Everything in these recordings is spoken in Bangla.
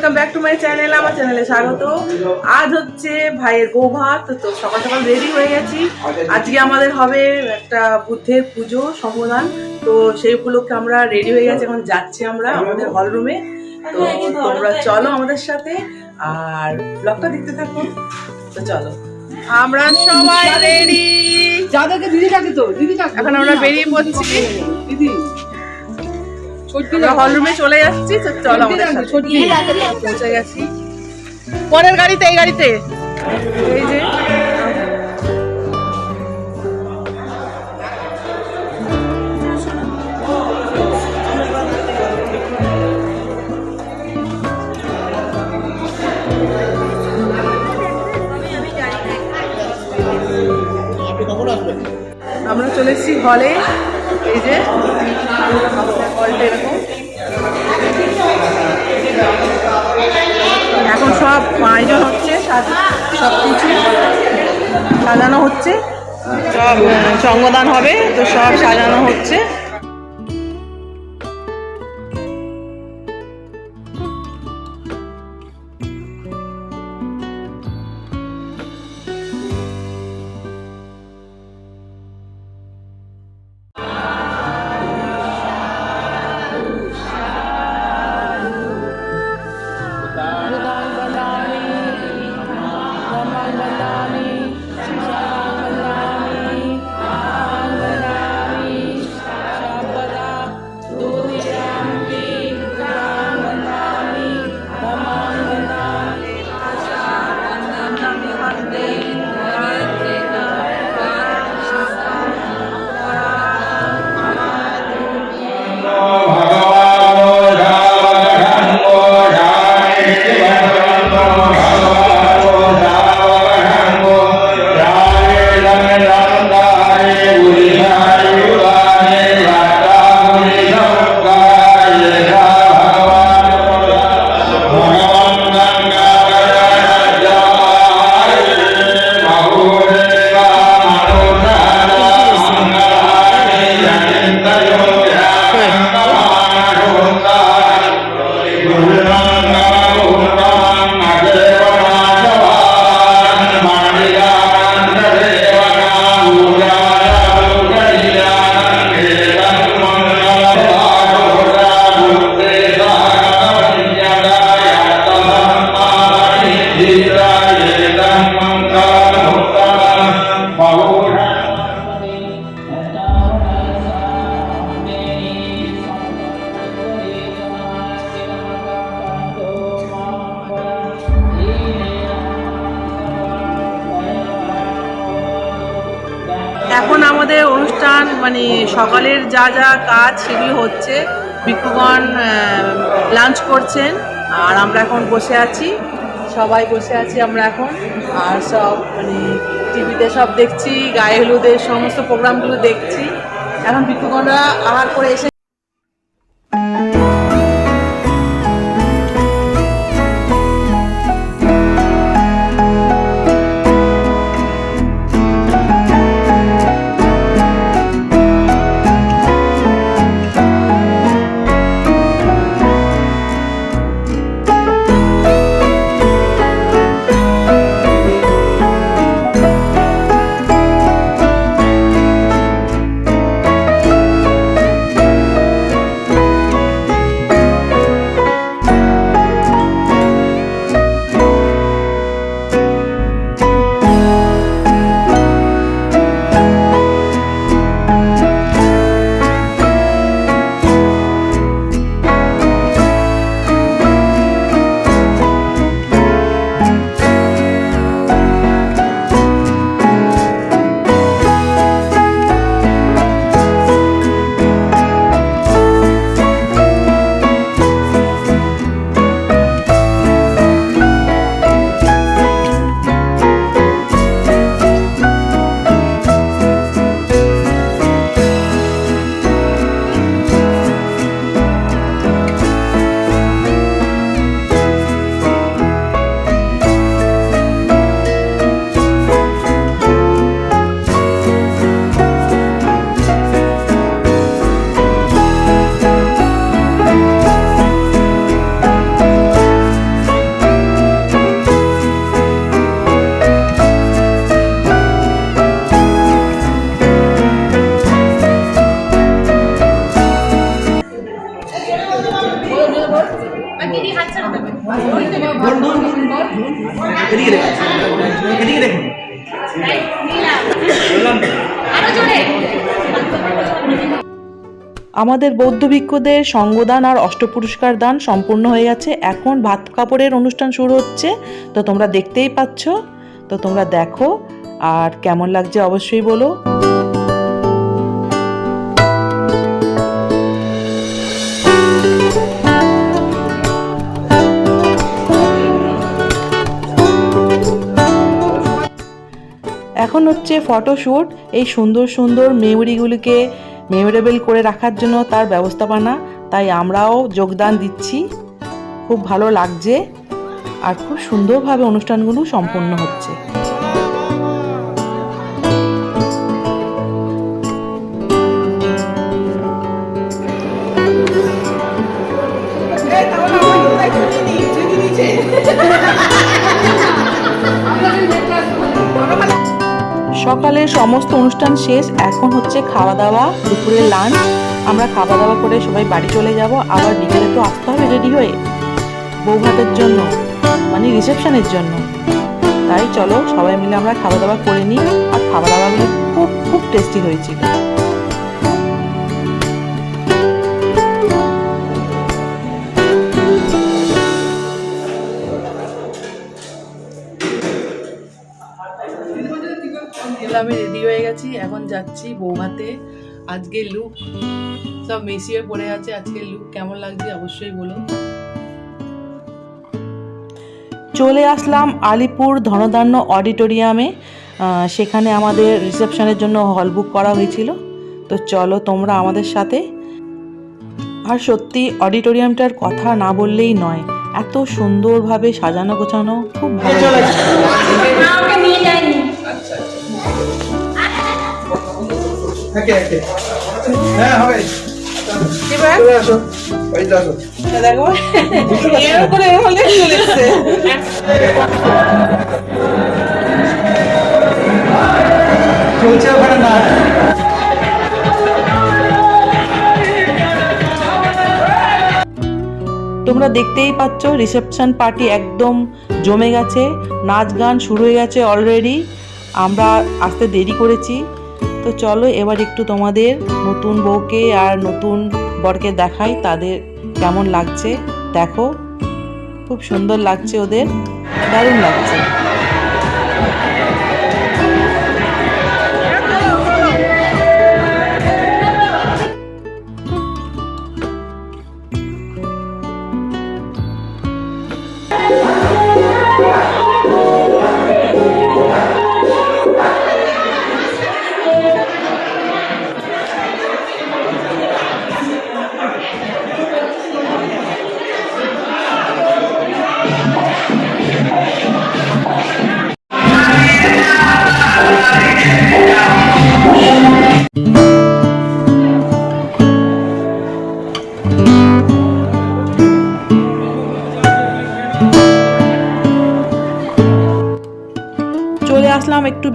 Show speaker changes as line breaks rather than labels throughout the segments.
Welcome back to my channel আমার চ্যানেলে স্বাগত। আজ হচ্ছে ভাইয়ের বৌভাত তো সকাল সকাল রেডি হয়ে গেছি। আজকে আমাদের হবে একটা বুদ্ধের পুজো সম্বোধন তো সেই উপলক্ষে আমরা রেডি হয়ে গেছি এখন যাচ্ছি আমরা আমাদের হল রুমে তো তোমরা চলো আমাদের সাথে আর ব্লগটা দেখতে থাকো। তো চলো। আমরা সবাই রেডি
যাদেরকে দিদি ডাকে তো দিদি ডাকে
এখন আমরা বেরিয়ে পড়ছি।
দিদি। ছোট্টি
আমরা হল রুমে চলে যাচ্ছি চলো আমাদের পৌঁছে গেছি। পরের গাড়িতে এই গাড়িতে। এই যে আমরা চলে এসেছি হলে এই যে হলটা এরকম। এখন সব আয়োজন হচ্ছে, সব কিছু সাজানো হচ্ছে। সব সঙ্গদান হবে, তো সব সাজানো হচ্ছে। এখন আমাদের অনুষ্ঠান মানে সকালের যা যা কাজ সেগুলো হচ্ছে, ভিক্ষুগণ লাঞ্চ করছেন, আর আমরা এখন বসে আছি, সবাই বসে আছি আমরা এখন, আর সব মানে টিভিতে সব দেখছি, গায়ে হলুদের সমস্ত প্রোগ্রামগুলো দেখছি, এখন ভিক্ষুগণরা আহার করে এসে আমাদের বৌদ্ধ ভিক্ষুদের সঙ্গদান আর অষ্টপুরস্কার দান সম্পূর্ণ হয়ে গেছে। এখন ভাত কাপড়ের অনুষ্ঠান শুরু হচ্ছে। তো তোমরা দেখতেই পাচ্ছ। তো তোমরা দেখো আর কেমন লাগছে অবশ্যই বলো। এখন হচ্ছে ফটোশ্যুট এই সুন্দর সুন্দর মেমোরিগুলিকে মেমোরেবল করে রাখার জন্য তার ব্যবস্থাপনা, তাই আমরাও যোগদান দিচ্ছি। খুব ভালো লাগছে আর খুব সুন্দরভাবে অনুষ্ঠানগুলো সম্পন্ন হচ্ছে। সকালের সমস্ত অনুষ্ঠান শেষ, এখন হচ্ছে খাওয়া দাওয়া দুপুরের লাঞ্চ আমরা খাওয়া দাওয়া করে সবাই বাড়ি চলে যাব। আবার বিকেলে তো আসতে হবে রেডি হয়ে। বউ ভাতের জন্য মানে রিসেপশনের জন্য। তাই চলো সবাই মিলে আমরা খাওয়া দাওয়া করে নিই। আর খাওয়া দাওয়াগুলো খুব খুব টেস্টি হয়েছিল।
গেছি এখন যাচ্ছি বৌভাতে। আজকের লুক সব মিশিয়ে পড়ে আছে আজকের লুক কেমন লাগছে অবশ্যই বলুন।
চলে আসলাম আলিপুর ধনধান্য অডিটোরিয়ামে। সেখানে আমাদের রিসেপশনের জন্য হল বুক করা হয়েছিল। তো চলো তোমরা আমাদের সাথে। আর সত্যি অডিটোরিয়ামটার কথা না বললেই নয় এত সুন্দরভাবে সাজানো গোছানো খুব ভালো
একে একে। হ্যাঁ হবে। চলে আসো। বাড়িতে আসো।
দেখো এরকম করে হলে চলে এসছে
চলছে ওখানে না।
তোমরা দেখতেই পাচ্ছ রিসেপশন পার্টি একদম জমে গেছে। নাচ গান শুরু হয়ে গেছে অলরেডি আমরা আসতে দেরি করেছি। তো চলো এবার একটু তোমাদের নতুন বউকে আর নতুন বরকে দেখাই, তাদের কেমন লাগছে। দেখো, খুব সুন্দর লাগছে ওদের, দারুণ লাগছে।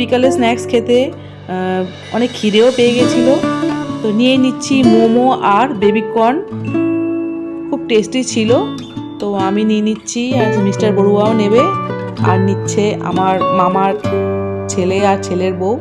বিকালে স্ন্যাক্স খেতে অনেক খিদেও পেয়ে গেছিল। তো নিয়ে নিচ্ছি মোমো আর বেবিকর্ন খুব টেস্টি ছিল। তো আমি নিয়ে নিচ্ছি, আর মিস্টার বড়ুয়াও নেবে। আর নিচ্ছে আমার মামার ছেলে আর ছেলের বউ।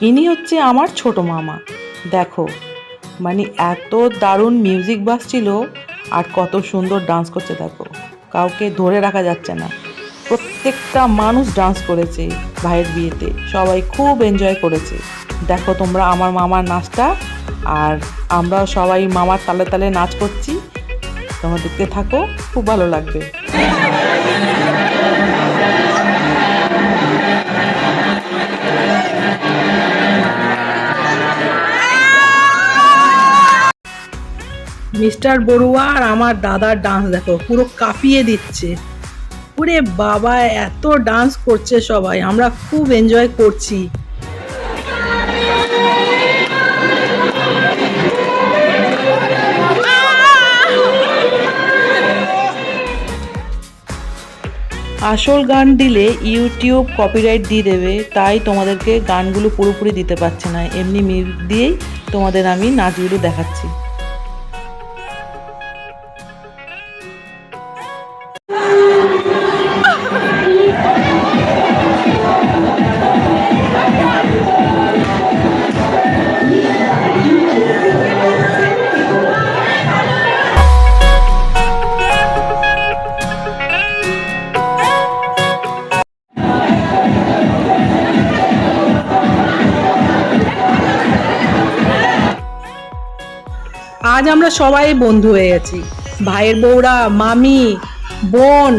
ইনি হচ্ছে আমার ছোট মামা। দেখো মানে এত দারুণ মিউজিক বাজছিল
আর কত সুন্দর ডান্স করছে, দেখো। কাউকে ধরে রাখা যাচ্ছে না। প্রত্যেকটা মানুষ ডান্স করেছে ভাইয়ের বিয়েতে। সবাই খুব এনজয় করেছে। দেখো তোমরা আমার মামার নাচটা আর আমরা সবাই মামার তালে তালে নাচ করছি। তোমরা দেখতে থাকো, খুব ভালো লাগবে। মিস্টার বড়ুয়া আর আমার দাদার ডান্স দেখো, পুরো কাঁপিয়ে দিচ্ছে। ওরে বাবা, এত ডান্স করছে সবাই, আমরা খুব এনজয় করছি। আসল গান দিলে ইউটিউব কপিরাইট দিয়ে দেবে, তাই তোমাদেরকে গানগুলো পুরোপুরি দিতে পারছে না। এমনি মিউজিক দিয়েই তোমাদের আমি নাচগুলো দেখাচ্ছি। আমরা সবাই বন্ধু হয়ে গেছি। ভাইয়ের বউরা, মামি, বোন,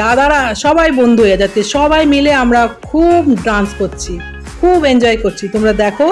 দাদারা সবাই বন্ধু হয়ে যাচ্ছে। সবাই মিলে আমরা খুব ডান্স করছি, খুব এনজয় করছি। তোমরা দেখো।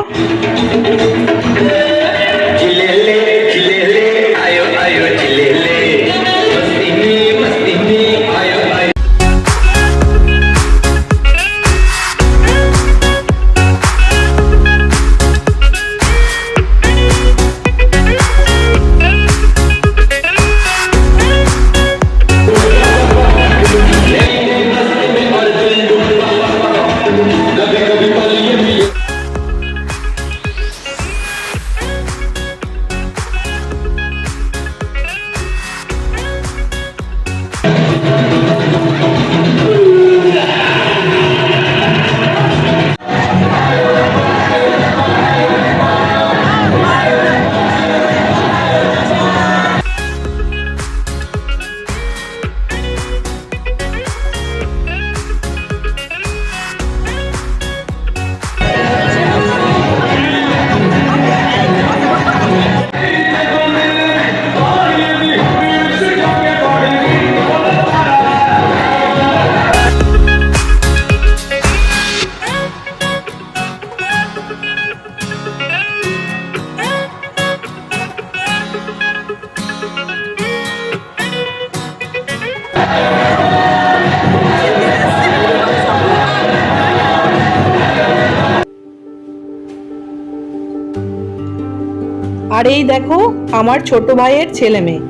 আর এই দেখো, আমার ছোট ভাইয়ের ছেলে মেয়ে।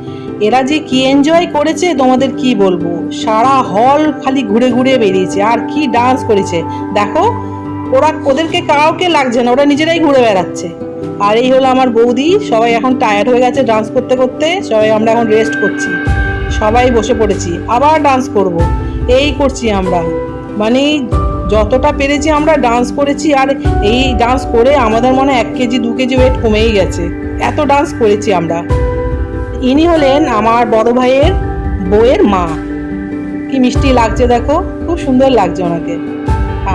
এরা যে কি এনজয় করেছে, তোমাদের কি বলব? সারা হল খালি ঘুরে ঘুরে বেরিয়েছে। আর কি ডান্স করেছে? দেখো, ওরা ওদেরকে কাউকে লাগছে না, ওরা নিজেরাই ঘুরে বেড়াচ্ছে। আর এই হলো আমার বৌদি, সবাই এখন টায়ার্ড হয়ে গেছে ডান্স করতে করতে, সবাই আমরা এখন রেস্ট করছি। সবাই বসে পড়েছি, আবার ডান্স করব। এই করছি আমরা। মানে যতটা পেরেছি আমরা ডান্স করেছি, আর এই ডান্স করে আমাদের মনে এক কেজি, দু কেজি ওয়েট কমেই গেছে। এত ডান্স করেছি আমরা। ইনি হলেন আমার বড় ভাইয়ের বউয়ের মা। কি মিষ্টি লাগছে দেখো, খুব সুন্দর লাগছে ওনাকে।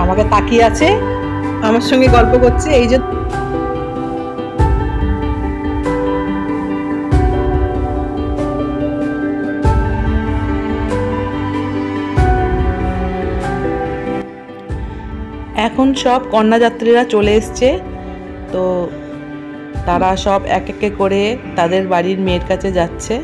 আমাকে তাকিয়ে আছে, আমার সঙ্গে গল্প করছে, এই যে এখন সব কন্যাযাত্রীরা চলে এসছে। তো তারা সব এক একে করে তাদের বাড়ির মেয়ের কাছে যাচ্ছে।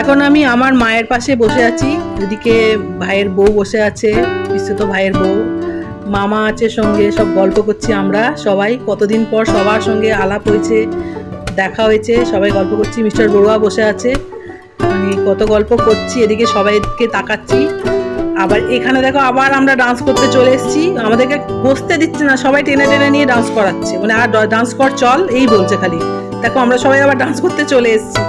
এখন আমি আমার মায়ের পাশে বসে আছি। এদিকে ভাইয়ের বউ বসে আছে। বিশ্বত ভাইয়ের বউ। মামা আছে সঙ্গে, সব গল্প করছি আমরা সবাই। কতদিন পর সবার সঙ্গে আলাপ হয়েছে, দেখা হয়েছে, সবাই গল্প করছি। মিস্টার বড়ুয়া বসে আছে। মানে কত গল্প করছি, এদিকে সবাইকে তাকাচ্ছি। আবার এখানে দেখো, আবার আমরা ডান্স করতে চলে এসেছি। আমাদেরকে বসতে দিচ্ছে না, সবাই টেনে টেনে নিয়ে ডান্স করাচ্ছে। মানে আর ডান্স কর, চল, এই বলছে খালি। দেখো, আমরা সবাই আবার ডান্স করতে চলে এসেছি।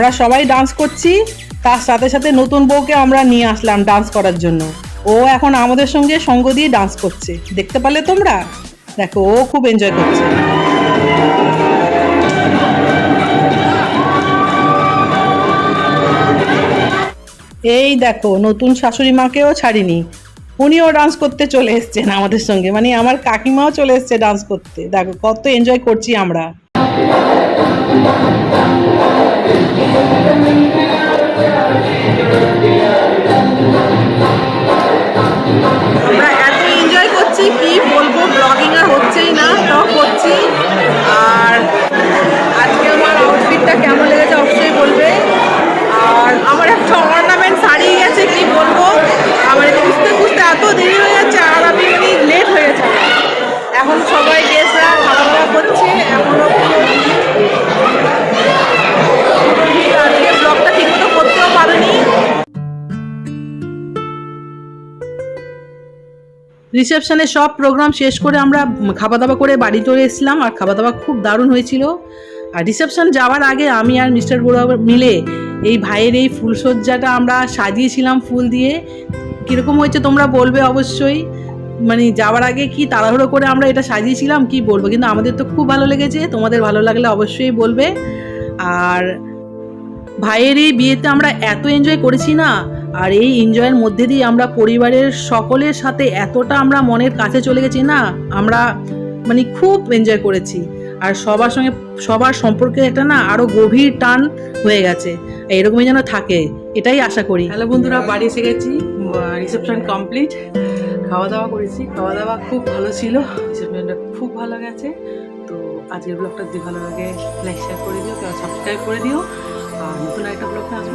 আমরা সবাই ডান্স করছি, তার সাথে সাথে নতুন বউকে আমরা নিয়ে আসলাম ডান্স করার জন্য। ও এখন আমাদের সঙ্গে সঙ্গ দিয়ে ডান্স করছে। দেখতে পারলে তোমরা? দেখো, ও খুব এনজয় করছে। এই দেখো, নতুন শাশুড়ি মাকেও ছাড়িনি। উনিও ডান্স করতে চলে এসছেন আমাদের সঙ্গে। মানে আমার কাকিমাও চলে এসছে ডান্স করতে। দেখো, কত এনজয় করছি আমরা।
আমরা
রিসেপশনে সব প্রোগ্রাম শেষ করে আমরা খাওয়া দাওয়া করে বাড়ি চলে এসেছিলাম আর খাওয়া দাওয়া খুব দারুণ হয়েছিল। আর রিসেপশন যাওয়ার আগে আমি আর মিস্টার বড়ুয়া মিলে এই ভাইয়ের এই ফুলসজ্জাটা আমরা সাজিয়েছিলাম ফুল দিয়ে। কীরকম হয়েছে তোমরা বলবে অবশ্যই। মানে যাওয়ার আগে কি তাড়াহুড়ো করে আমরা এটা সাজিয়েছিলাম কি বলব? কিন্তু আমাদের তো খুব ভালো লেগেছে, তোমাদের ভালো লাগলে অবশ্যই বলবে। আর ভাইয়ের এই বিয়েতে আমরা এত এনজয় করেছি না। আর এই এনজয়ের মধ্যে দিয়ে আমরা পরিবারের সকলের সাথে এতটা আমরা মনের কাছে চলে গেছি না, আমরা মানে খুব এনজয় করেছি। আর সবার সঙ্গে, সবার সম্পর্কে একটা না আরও গভীর টান হয়ে গেছে। এরকমই যেন থাকে, এটাই আশা করি। হ্যালো বন্ধুরা, বাড়ি এসে গেছি রিসেপশন কমপ্লিট খাওয়া দাওয়া করেছি খাওয়া দাওয়া খুব ভালো ছিল রিসেপশনটা খুব ভালো গেছে। তো আজকের ব্লগটা যদি ভালো লাগে লাইক শেয়ার করে দিও সাবস্ক্রাইব করে দিও। আর নতুন একটা ব্লগটা আসব